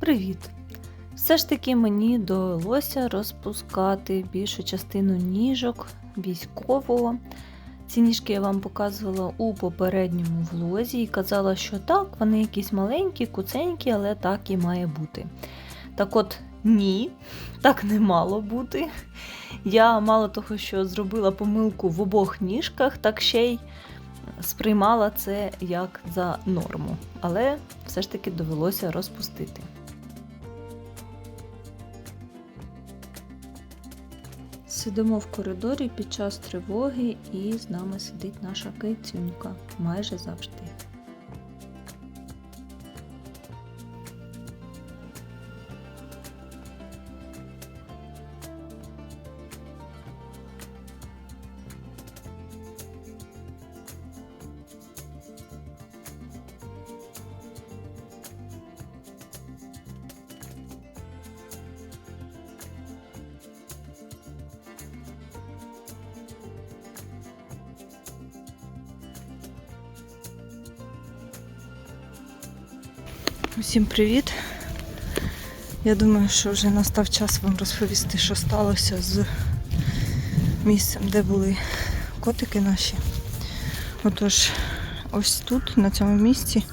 Привіт! Все ж таки мені довелося розпускати більшу частину ніжок військового. Ці ніжки я вам показувала у попередньому влозі і казала, що так, вони якісь маленькі, куценькі, але так і має бути. Так от, ні, так не мало бути. Я мало того, що зробила помилку в обох ніжках, так ще й сприймала це як за норму, але все ж таки довелося розпустити. Сидимо в коридорі під час тривоги, і з нами сидить наша кицюнька майже завжди. Усім привіт! Я думаю, що вже настав час вам розповісти, що сталося з місцем, де були котики наші. Отож, ось тут, на цьому місці,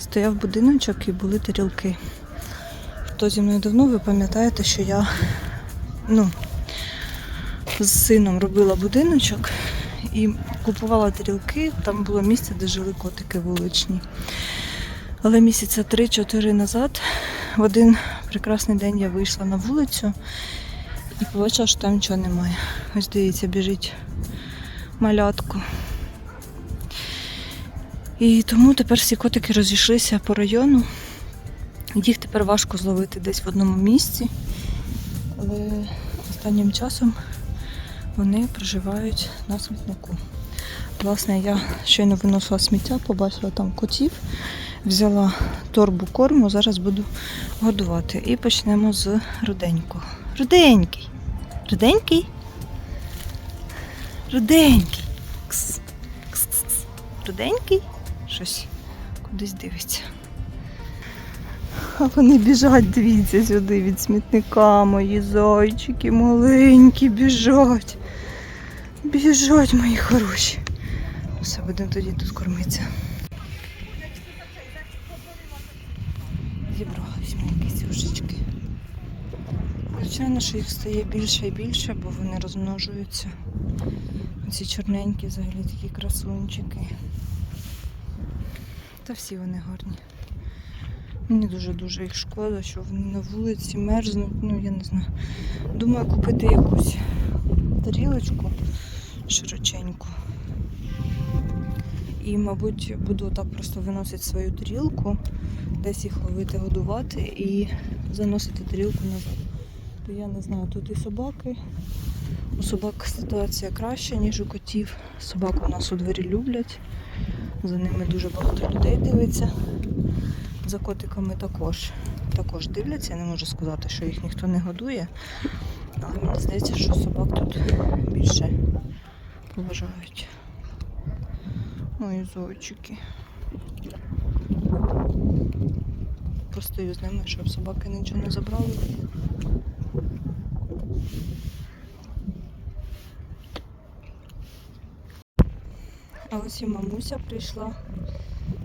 стояв будиночок і були тарілки. Хто зі мною давно, ви пам'ятаєте, що я ну, з сином робила будиночок і купувала тарілки, там було місце, де жили котики вуличні. Але місяця 3-4 назад в один прекрасний день я вийшла на вулицю і побачила, що там нічого немає. Ось дивіться, біжить малятку. І тому тепер всі котики розійшлися по району. Їх тепер важко зловити десь в одному місці. Але останнім часом вони проживають на смітнику. Власне, я щойно виносила сміття, побачила там котів взяла торбу корму, зараз буду годувати. І почнемо з руденького. Руденький. Руденький? Руденький. Кс. Кс, кс, кс. Руденький? Щось кудись дивиться. А вони біжать, дивіться, сюди від смітника, мої зайчики маленькі біжать. Біжать, мої хороші. Все, будемо тоді тут кормитися. Зібрались мої кисюшечки. Звичайно, що їх стає більше і більше, бо вони розмножуються. Ці чорненькі взагалі такі красунчики. Та всі вони гарні. Мені дуже-дуже їх шкода, що вони на вулиці мерзнуть, ну я не знаю. Думаю купити якусь тарілочку широченьку. І, мабуть, буду так просто виносити свою тарілку, десь їх ловити, годувати і заносити тарілку назад. То я не знаю, тут і собаки. У собак ситуація краща, ніж у котів. Собак у нас у дворі люблять. За ними дуже багато людей дивиться. За котиками також. Також дивляться, я не можу сказати, що їх ніхто не годує. Але мені здається, що собак тут більше поважають. Мої зайчики. Постою з ними, щоб собаки нічого не забрали. А ось і мамуся прийшла.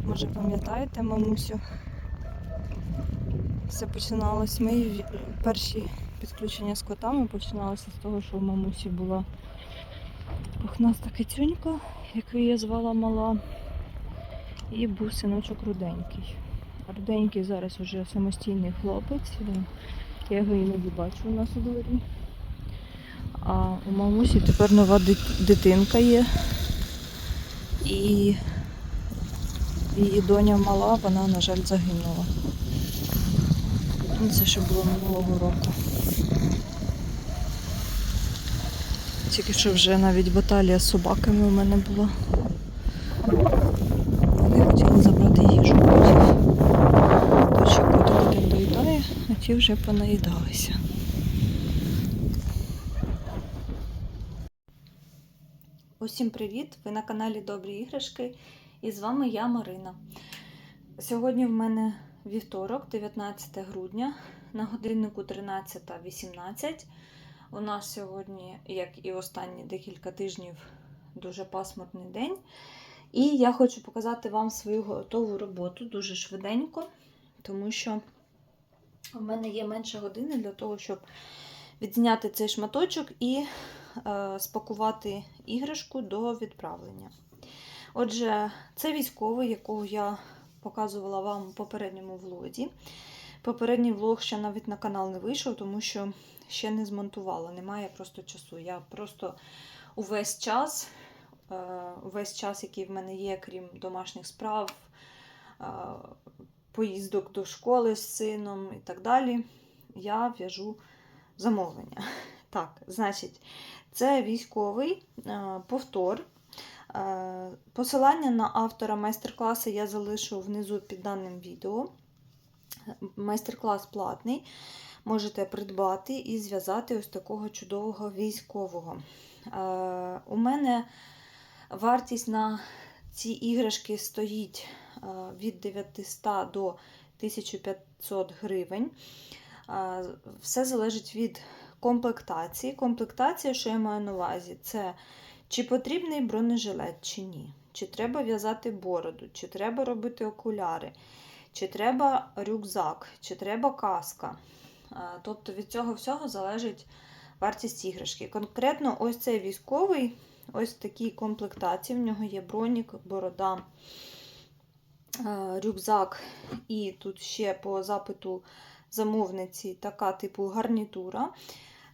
Може пам'ятаєте мамусю? Все починалось. Мої перші підключення з котами починалося з того, що в мамусі була пухнаста кицюнька, яку я звала мала. І був синочок руденький. Руденький зараз вже самостійний хлопець. Я його іноді бачу у нас у дворі. А у мамусі тепер нова дитинка є. І її доня мала, вона, на жаль, загинула. Ну, Це ще було минулого року. Тільки що вже навіть баталія з собаками у мене була. Вони хотіли забрати їжу котів. То ще котик один доїдає, а ті вже понаїдалися. Усім привіт! Ви на каналі Добрі іграшки і з вами я Марина. Сьогодні в мене вівторок, 19 грудня, на годиннику 13.18. У нас сьогодні, як і останні декілька тижнів, дуже пасмурний день. І я хочу показати вам свою готову роботу дуже швиденько, тому що в мене є менше години для того, щоб відзняти цей шматочок і е, спакувати іграшку до відправлення. Отже, це військовий, якого я показувала вам у попередньому влозі. Попередній влог ще навіть на канал не вийшов, тому що ще не змонтувала, немає просто часу. Я просто увесь час, е, увесь час, який в мене є, крім домашніх справ, е, поїздок до школи з сином і так далі, я в'яжу замовлення. Так, значить, це військовий е, повтор. Е, Посилання на автора майстер-класу я залишу внизу під даним відео. Майстер-клас платний. Можете придбати і зв'язати ось такого чудового військового. Е, У мене вартість на ці іграшки стоїть від 900 до 1500 гривень. Е, Все залежить від комплектації. Комплектація, що я маю на увазі, це чи потрібний бронежилет, чи ні. Чи треба в'язати бороду, чи треба робити окуляри, чи треба рюкзак, чи треба каска. Е, Тобто від цього всього залежить вартість іграшки. Конкретно ось цей військовий, ось в такій комплектації. В нього є бронік, борода, е, рюкзак, і тут ще по запиту замовниці така типу гарнітура.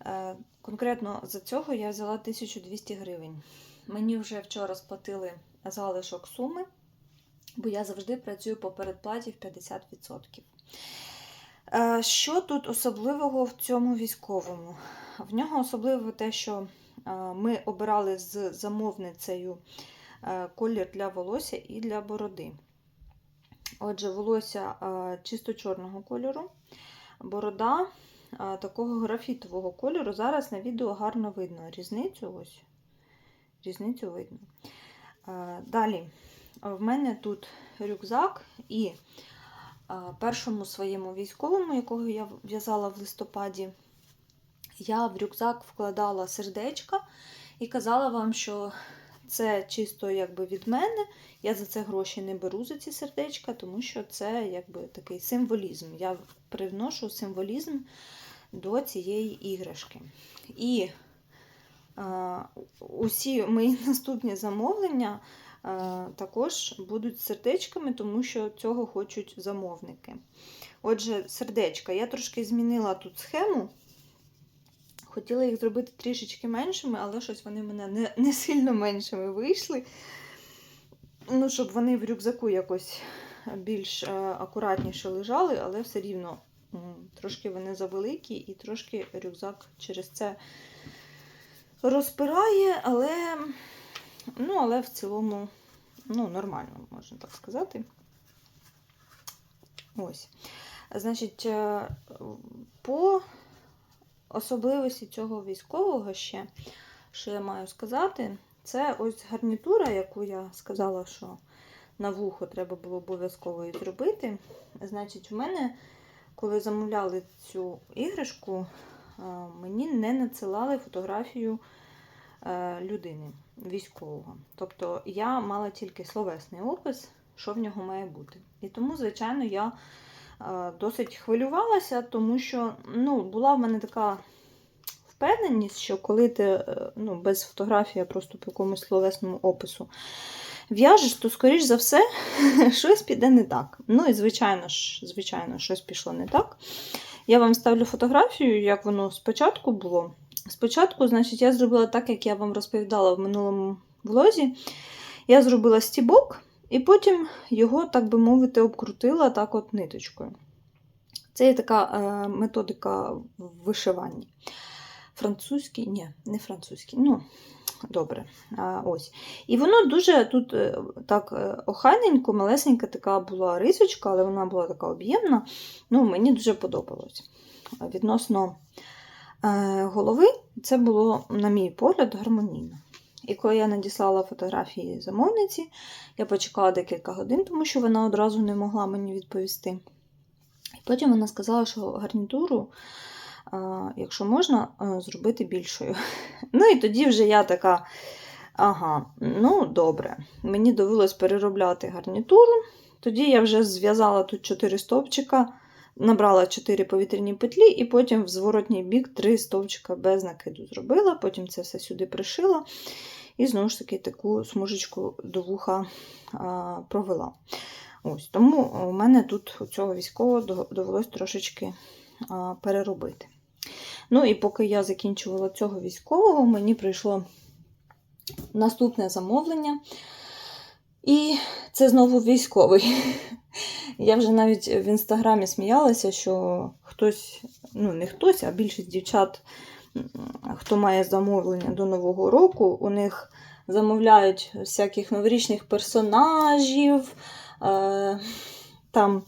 Е, Конкретно за цього я взяла 1200 гривень. Мені вже вчора сплатили залишок суми, бо я завжди працюю по передплаті в 50%. Е, Що тут особливого в цьому військовому? В нього особливо те, що е, ми обирали з замовницею е, колір для волосся і для бороди. Отже, волосся е, чисто чорного кольору, борода е, такого графітового кольору. Зараз на відео гарно видно різницю. Ось. Різницю видно. Е, Далі, в мене тут рюкзак і першому своєму військовому, якого я в'язала в листопаді, я в рюкзак вкладала сердечка і казала вам, що це чисто якби від мене. Я за це гроші не беру за ці сердечка, тому що це якби такий символізм. Я привношу символізм до цієї іграшки. І е, усі мої наступні замовлення е, також будуть сердечками, тому що цього хочуть замовники. Отже, сердечка. Я трошки змінила тут схему. Хотіла їх зробити трішечки меншими, але щось вони в мене не, не сильно меншими вийшли. Ну, щоб вони в рюкзаку якось більш е, акуратніше лежали, але все рівно трошки вони завеликі і трошки рюкзак через це розпирає, але, ну, але в цілому ну, нормально, можна так сказати. Ось. Значить, е, по особливості цього військового ще, що я маю сказати, це ось гарнітура, яку я сказала, що на вухо треба було обов'язково її зробити. Значить, в мене, коли замовляли цю іграшку, е, мені не надсилали фотографію е, людини військового. Тобто я мала тільки словесний опис, що в нього має бути. І тому, звичайно, я досить хвилювалася, тому що ну, була в мене така впевненість, що коли ти е, ну, без фотографії, а просто по якомусь словесному опису в'яжеш, то, скоріш за все, щось піде не так. Ну і, звичайно ж, звичайно, щось пішло не так. Я вам ставлю фотографію, як воно спочатку було. Спочатку, значить, я зробила так, як я вам розповідала в минулому влозі. Я зробила стібок, і потім його, так би мовити, обкрутила так от ниточкою. Це є така е, методика в вишиванні. Французький, ні, не французький. Ну, добре. Ось. І воно дуже тут е, так е, охайненько, малесенька така була рисочка, але вона була така об'ємна. Ну, мені дуже подобалось. Відносно голови, це було, на мій погляд, гармонійно. І коли я надіслала фотографії замовниці, я почекала декілька годин, тому що вона одразу не могла мені відповісти. І потім вона сказала, що гарнітуру, якщо можна, зробити більшою. Ну і тоді вже я така. Ага, ну добре. Мені довелось переробляти гарнітуру. Тоді я вже зв'язала тут 4 стовпчика, набрала 4 повітряні петлі, і потім в зворотній бік 3 стовпчика без накиду зробила, потім це все сюди пришила. І знову ж таки таку смужечку до вуха а, провела. Ось, Тому у мене тут у цього військового довелось трошечки а, переробити. Ну і поки я закінчувала цього військового, мені прийшло наступне замовлення. І це знову військовий. Я вже навіть в інстаграмі сміялася, що хтось, ну не хтось, а більшість дівчат, хто має замовлення до Нового року, у них замовляють всяких новорічних персонажів, е, там,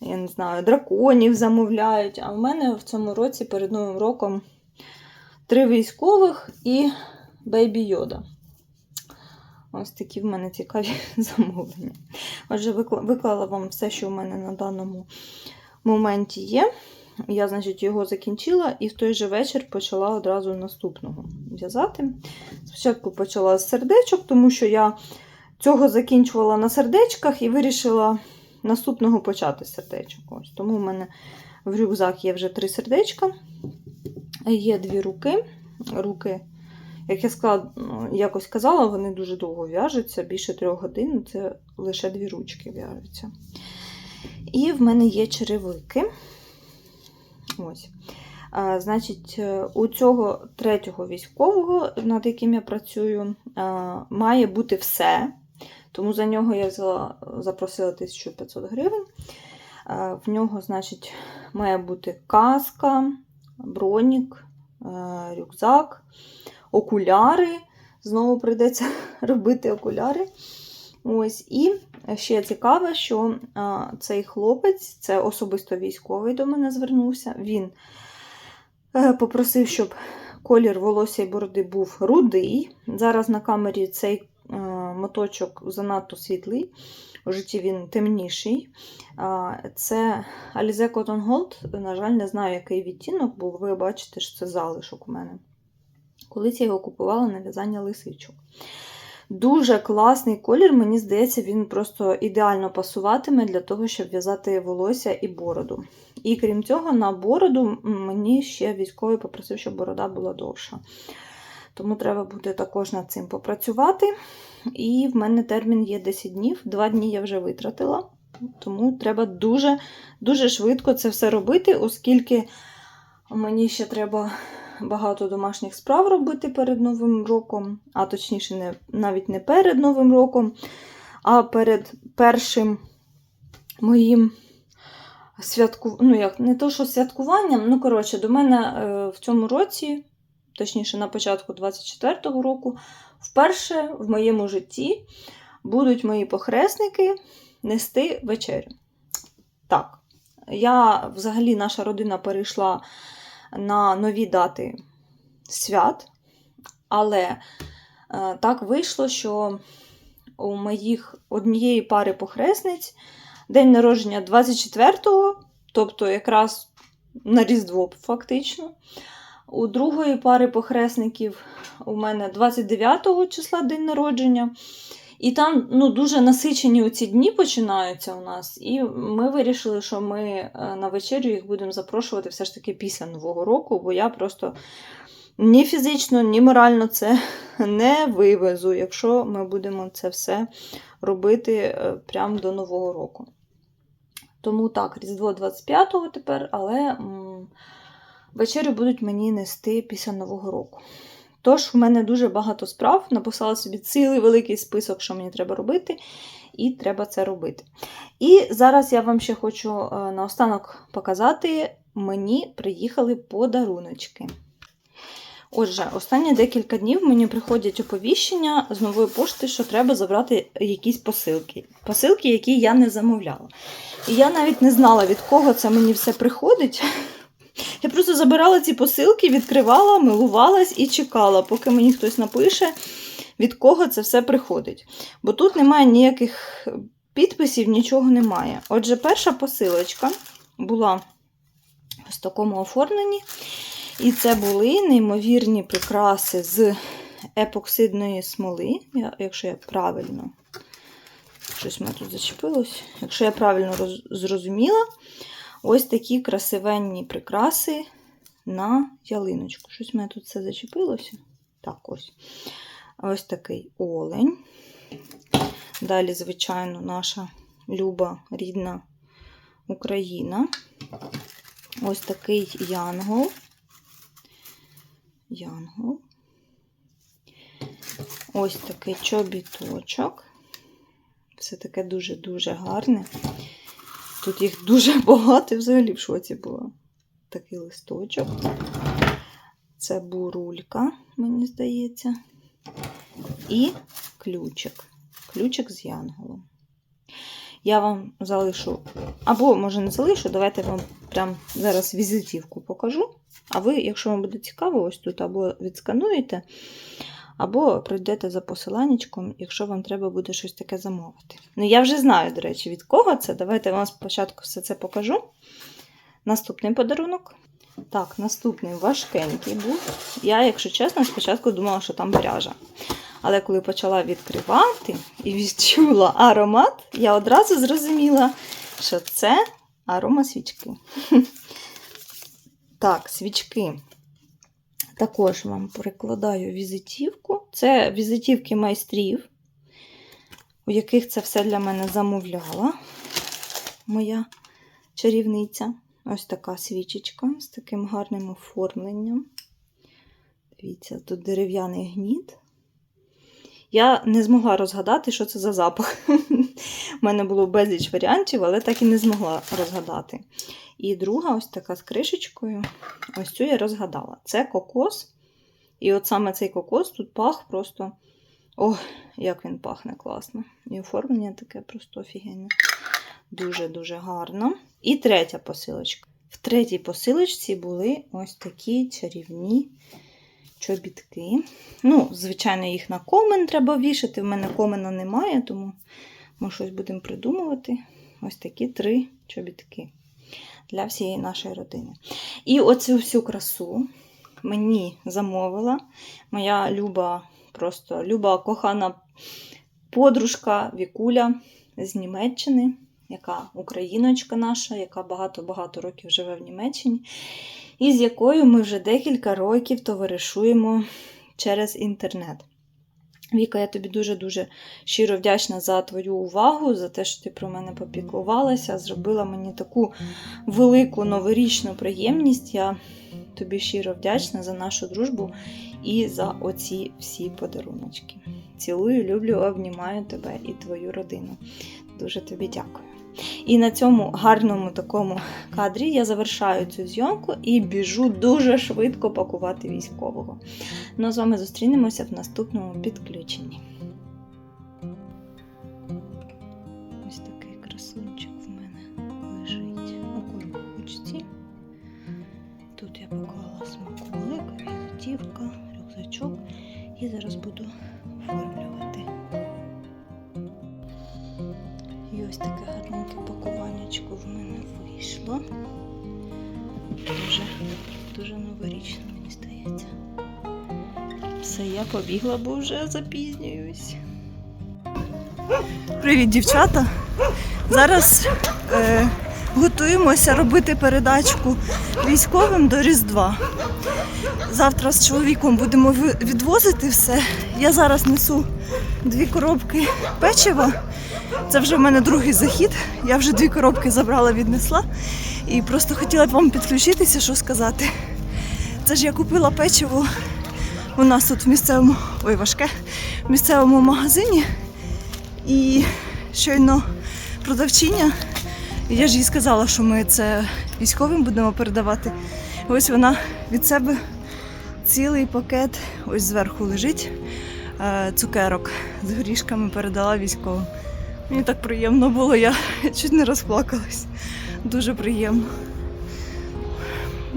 я не знаю, драконів замовляють. А в мене в цьому році перед Новим роком три військових і Бейбі Йода. Ось такі в мене цікаві замовлення. Отже, виклала вам все, що в мене на даному моменті є. Я, значить, його закінчила і в той же вечір почала одразу наступного в'язати. Спочатку почала з сердечок, тому що я цього закінчувала на сердечках і вирішила наступного почати сердечок. Ось. Тому в мене в рюкзак є вже три сердечка, є дві руки. Руки як я сказала, ну, якось казала, вони дуже довго в'яжуться, більше трьох годин це лише дві ручки в'яжуться. І в мене є черевики. Ось. А, Значить, у цього третього військового, над яким я працюю, а, має бути все. Тому за нього я взяла, запросила 1500 гривень. А, в нього, значить, має бути каска, бронік, рюкзак окуляри. Знову прийдеться робити окуляри. Ось. І ще цікаве, що а, цей хлопець, це особисто військовий до мене звернувся. Він е, попросив, щоб колір волосся і бороди був рудий. Зараз на камері цей е, моточок занадто світлий, у житті він темніший. А, це Alize Cotton Gold, на жаль, не знаю, який відтінок, бо ви бачите, що це залишок у мене. Колись я його купувала на в'язання лисичок. Дуже класний колір, мені здається, він просто ідеально пасуватиме для того, щоб в'язати волосся і бороду. І крім цього, на бороду мені ще військовий попросив, щоб борода була довша. Тому треба буде також над цим попрацювати. І в мене термін є 10 днів. Два дні я вже витратила, тому треба дуже дуже швидко це все робити, оскільки мені ще треба багато домашніх справ робити перед Новим роком, а точніше, не, навіть не перед Новим роком, а перед першим моїм святку... ну як, не то, що святкуванням, ну, коротше, до мене е, в цьому році, точніше, на початку 24-го року, вперше в моєму житті будуть мої похресники нести вечерю. Так, я взагалі наша родина перейшла на нові дати свят, але е, так вийшло, що у моїх однієї пари похресниць день народження 24-го, тобто якраз на Різдво, фактично. У другої пари похресників у мене 29 числа день народження. І там ну, дуже насичені ці дні починаються у нас. І ми вирішили, що ми е, на вечерю їх будемо запрошувати все ж таки після Нового року, бо я просто ні фізично, ні морально це не вивезу, якщо ми будемо це все робити е, прямо до Нового року. Тому так, Різдво 25-го тепер, але вечерю будуть мені нести після Нового року. Тож, в мене дуже багато справ, написала собі цілий великий список, що мені треба робити, і треба це робити. І зараз я вам ще хочу е, наостанок показати: мені приїхали подаруночки. Отже, останні декілька днів мені приходять оповіщення з нової пошти, що треба забрати якісь посилки. Посилки, які я не замовляла. І я навіть не знала, від кого це мені все приходить. Я просто забирала ці посилки, відкривала, милувалась і чекала, поки мені хтось напише, від кого це все приходить. Бо тут немає ніяких підписів, нічого немає. Отже, перша посилочка була в такому оформленні. І це були неймовірні прикраси з епоксидної смоли, якщо я правильно. Щось мене тут зачепилось. Якщо я правильно роз- зрозуміла, ось такі красивенні прикраси на ялиночку. Щось в мене тут все зачепилося. Так, ось. Ось такий олень. Далі, звичайно, наша люба рідна Україна. Ось такий янгол. Янгол. Ось такий чобіточок. Все таке дуже-дуже гарне. Тут їх дуже багато, взагалі в шоці була. Такий листочок. Це бурулька, мені здається. І ключик. Ключик з янголом. Я вам залишу, або, може, не залишу, давайте я вам прямо зараз візитівку покажу. А ви, якщо вам буде цікаво, ось тут або відскануєте, або пройдете за посиланнячком, якщо вам треба буде щось таке замовити. Ну, я вже знаю, до речі, від кого це. Давайте я вам спочатку все це покажу. Наступний подарунок. Так, наступний важкенький був. Я, якщо чесно, спочатку думала, що там пряжа. Але коли почала відкривати і відчула аромат, я одразу зрозуміла, що це аромасвічки. Так, свічки. Також вам прикладаю візитівку. Це візитівки майстрів, у яких це все для мене замовляла моя чарівниця. Ось така свічечка з таким гарним оформленням. Дивіться, тут дерев'яний гніт. Я не змогла розгадати, що це за запах. У мене було безліч варіантів, але так і не змогла розгадати. І друга, ось така з кришечкою. Ось цю я розгадала. Це кокос. І от саме цей кокос тут пах просто. Ох, як він пахне класно. І оформлення таке просто офігенне. Дуже-дуже гарно. І третя посилочка. В третій посилочці були ось такі чарівні чобітки. Ну, звичайно, їх на комен треба вішати. В мене комена немає, тому ми щось будемо придумувати. Ось такі три чобітки для всієї нашої родини. І оцю всю красу мені замовила моя люба, просто люба кохана подружка Вікуля з Німеччини, яка україночка наша, яка багато-багато років живе в Німеччині, і з якою ми вже декілька років товаришуємо через інтернет. Віка, я тобі дуже-дуже щиро вдячна за твою увагу, за те, що ти про мене попіклувалася, зробила мені таку велику новорічну приємність. Я тобі щиро вдячна за нашу дружбу і за оці всі подаруночки. Цілую, люблю, обнімаю тебе і твою родину. Дуже тобі дякую. І на цьому гарному такому кадрі я завершаю цю зйомку і біжу дуже швидко пакувати військового. Ну, з вами зустрінемося в наступному підключенні. Я побігла, бо вже запізнююсь. Привіт, дівчата! Зараз е, готуємося робити передачку військовим до Різдва. Завтра з чоловіком будемо відвозити все. Я зараз несу дві коробки печива. Це вже в мене другий захід. Я вже дві коробки забрала, віднесла. І просто хотіла б вам підключитися, що сказати. Це ж я купила печиво у нас тут в місцевому, ой, важке, в місцевому магазині. І щойно продавчиня, я ж їй сказала, що ми це військовим будемо передавати. Ось вона від себе цілий пакет, ось зверху лежить е, цукерок з горішками передала військовим. Мені так приємно було, я чуть не розплакалась. Дуже приємно.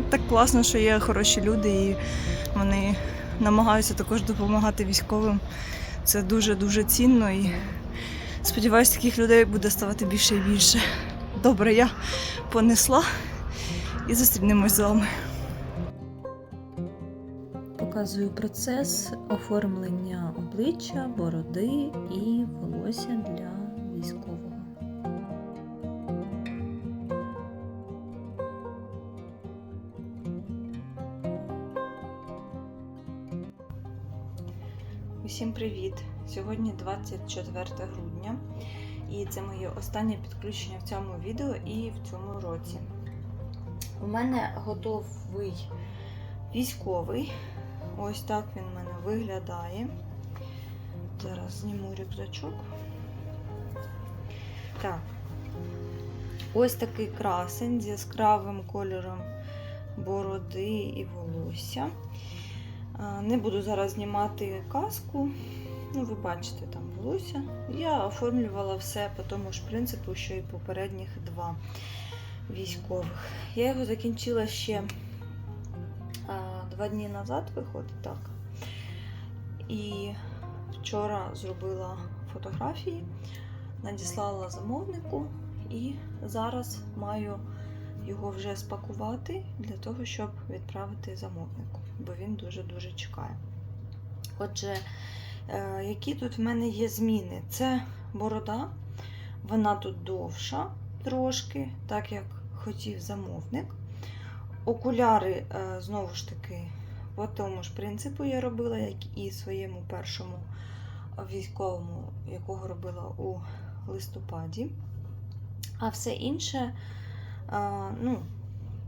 Так класно, що є хороші люди і вони намагаються також допомагати військовим. Це дуже-дуже цінно і сподіваюся, таких людей буде ставати більше і більше. Добре, я понесла і зустрінемось з вами. Показую процес оформлення обличчя, бороди і волосся для Сьогодні 24 грудня, і це моє останнє підключення в цьому відео і в цьому році. У мене готовий військовий. Ось так він в мене виглядає. Зараз зніму рюкзачок. Так. Ось такий красень з яскравим кольором бороди і волосся. Не буду зараз знімати каску. Ну, ви бачите там волосся. Я оформлювала все по тому ж принципу, що і попередніх два військових. Я його закінчила ще два дні назад, виходить так. І вчора зробила фотографії, надіслала замовнику і зараз маю його вже спакувати для того, щоб відправити замовнику, бо він дуже-дуже чекає. Отже, які тут в мене є зміни? Це борода, вона тут довша трошки, так як хотів замовник. Окуляри, е, знову ж таки, по тому ж принципу я робила, як і своєму першому військовому, якого робила у листопаді. А все інше, ну,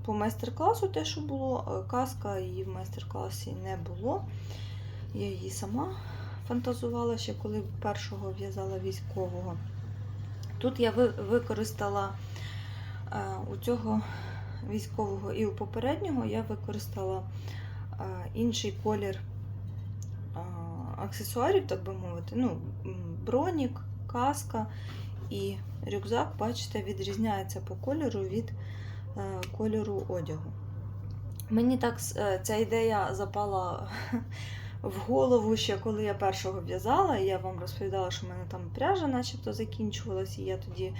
по майстер-класу те, що було, е, казка її в майстер-класі не було. Я її сама фантазувала ще коли першого в'язала військового. Тут я використала е, у цього військового і у попереднього я використала е, інший колір е, аксесуарів, так би мовити. Ну, бронік, каска і рюкзак, бачите, відрізняється по кольору від кольору одягу. Мені так ця ідея запала в голову ще коли я першого в'язала, я вам розповідала, що в мене там пряжа начебто закінчувалась, і я тоді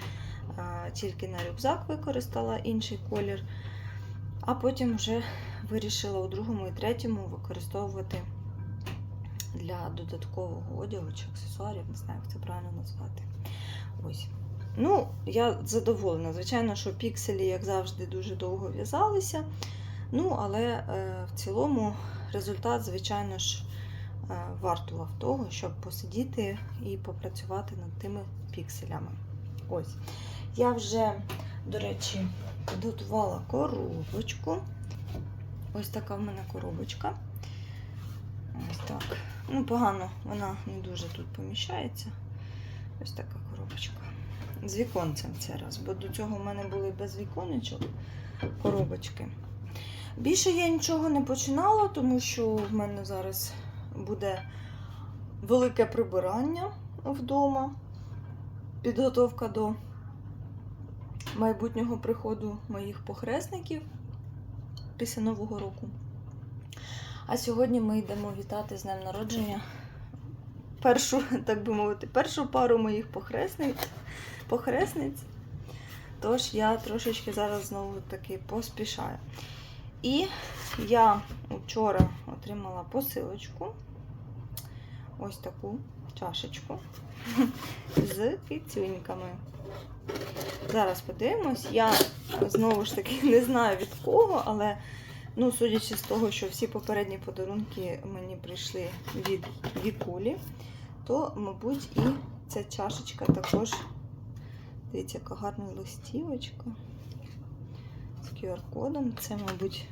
е, тільки на рюкзак використала інший колір, а потім вже вирішила у другому і третьому використовувати для додаткового одягу чи аксесуарів, не знаю, як це правильно назвати. Ось. Ну, я задоволена. Звичайно, що пікселі, як завжди, дуже довго в'язалися. Ну, але е, в цілому результат, звичайно ж, вартував того, щоб посидіти і попрацювати над тими пікселями. Ось. Я вже, до речі, підготувала коробочку. Ось така в мене коробочка. Ось так. Ну, погано, вона не дуже тут поміщається. Ось така коробочка. З віконцем це раз, бо до цього в мене були без віконечок коробочки. Більше я нічого не починала, тому що в мене зараз буде велике прибирання вдома, підготовка до майбутнього приходу моїх похресників після Нового року. А сьогодні ми йдемо вітати з днем народження першу, так би мовити, першу пару моїх похресниць. похресниць. Тож я трошечки зараз знову таки поспішаю. І я вчора отримала посилочку. Ось таку чашечку з кицюньками. Зараз подивимось. Я знову ж таки не знаю від кого, але ну, судячи з того, що всі попередні подарунки мені прийшли від Вікулі, то, мабуть, і ця чашечка також. Дивіться, яка гарна листівочка QR-кодом. Це, мабуть,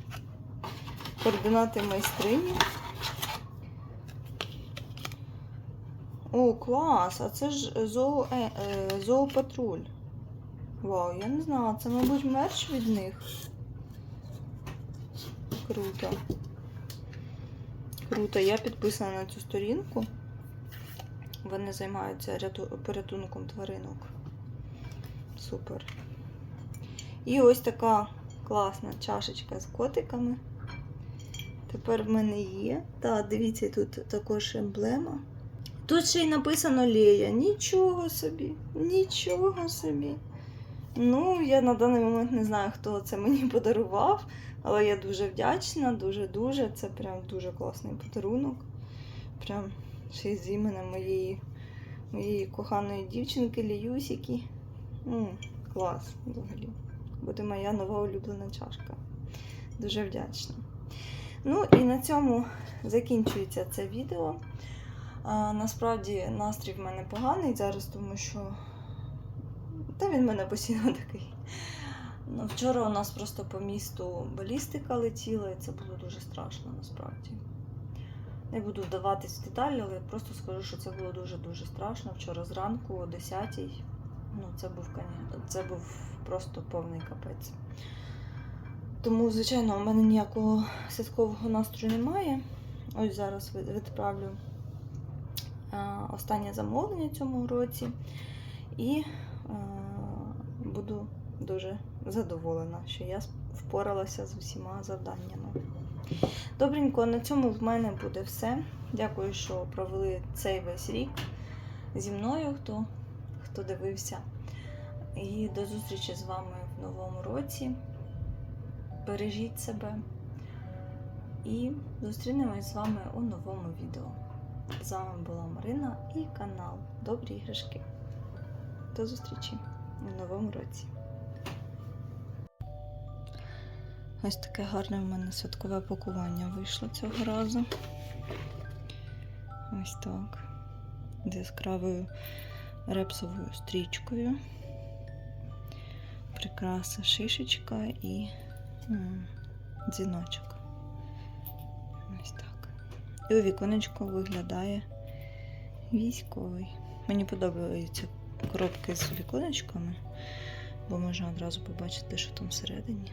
координати майстрині. О, клас! А це ж зоо, е, е, зоопатруль. Вау, я не знала, це, мабуть, мерч від них. Круто. Круто, я підписана на цю сторінку. Вони займаються ряту- порятунком тваринок. Супер. І ось така класна чашечка з котиками. Тепер в мене є. Так, дивіться, тут також емблема. Тут ще й написано Лея. Нічого собі, нічого собі. Ну, я на даний момент не знаю, хто це мені подарував, але я дуже вдячна, дуже-дуже. Це прям дуже класний подарунок. Прям ще й з іменем моєї, моєї коханої дівчинки Ліюсіки. М, клас взагалі. Буде моя нова улюблена чашка. Дуже вдячна. Ну і на цьому закінчується це відео. А, насправді настрій в мене поганий зараз, тому що та він в мене постійно такий. Ну, вчора у нас просто по місту балістика летіла, і це було дуже страшно насправді. Не буду вдаватись в деталі, але просто скажу, що це було дуже-дуже страшно. Вчора зранку о 10-й. Ну, це був це був просто повний капець. Тому, звичайно, у мене ніякого святкового настрою немає. Ось зараз відправлю останнє замовлення цьому році. І е, буду дуже задоволена, що я впоралася з усіма завданнями. Добренько, на цьому в мене буде все. Дякую, що провели цей весь рік зі мною, хто, хто дивився. І до зустрічі з вами в новому році. Бережіть себе і зустрінемось з вами у новому відео. З вами була Марина і канал Добрі іграшки. До зустрічі у новому році. Ось таке гарне в мене святкове пакування вийшло цього разу. Ось так. З яскравою репсовою стрічкою. Прикраса шишечка і дзвіночок. Ось так. І у віконечку виглядає військовий. Мені подобаються коробки з віконечками, бо можна одразу побачити, що там всередині.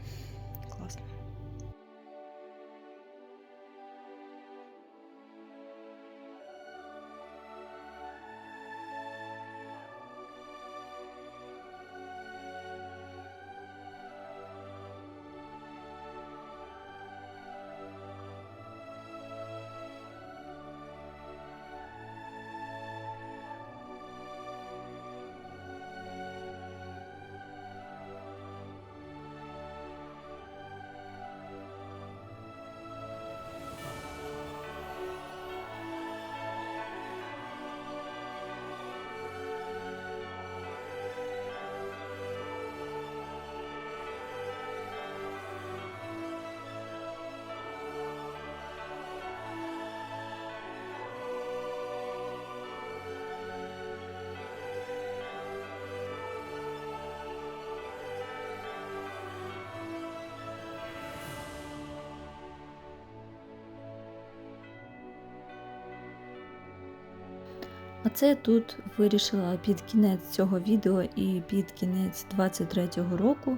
А це тут вирішила під кінець цього відео і під кінець 23-го року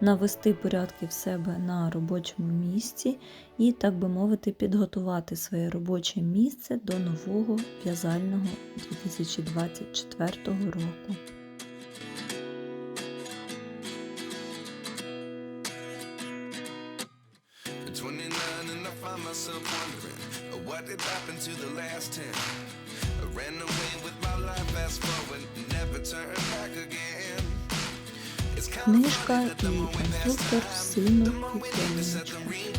навести порядки в себе на робочому місці і, так би мовити, підготувати своє робоче місце до нового в'язального 2024 року. At 29 and I find myself wondering uh, what did happen to the last 10. Книжка і the more we